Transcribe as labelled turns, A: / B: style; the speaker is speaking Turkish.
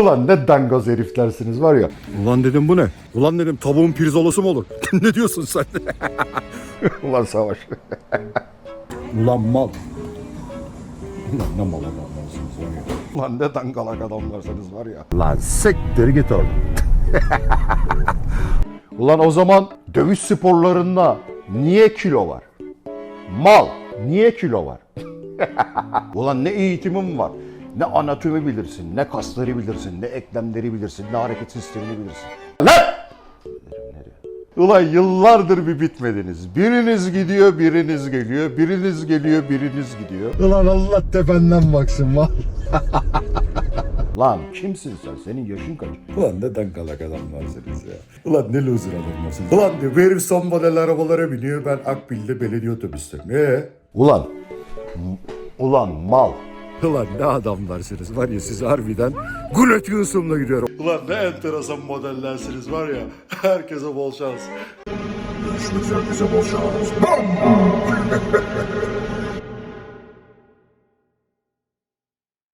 A: Ulan ne dangoz heriflersiniz var ya.
B: Ulan dedim bu ne? Ulan dedim tavuğun pirzolası mı olur? ne diyorsun sen?
A: Ulan savaş.
B: Ulan mal. Ulan ne mal adamlarsınız var ya.
A: Ulan ne dangalak adamlarsınız var ya.
B: Lan siktir git oradan.
A: Ulan o zaman dövüş sporlarında niye kilo var? Mal, niye kilo var? Ulan ne eğitimim var? Ne anatomi bilirsin, ne kasları bilirsin, ne eklemleri bilirsin, ne hareket sistemini bilirsin. Lan! Ulan yıllardır bir bitmediniz. Biriniz gidiyor, biriniz geliyor, biriniz geliyor, biriniz gidiyor.
B: Ulan Allah tependen baksın mal.
A: Lan kimsin sen? Senin yaşın kaç?
B: Ulan ne dangalak adamlarsınız ya. Ulan ne loser adamlarsınız. Ulan diyor bu herif son model arabalara biniyor. Ben Akbil'de belediye otobüsteyim. Ee?
A: Ulan, ulan mal.
B: Ulan ne adamlarsınız var ya siz harbiden gullet yusumla gidiyorum. Ulan ne enteresan modellersiniz var ya. Herkese bol şans. Görüşmek üzere bize bol şans.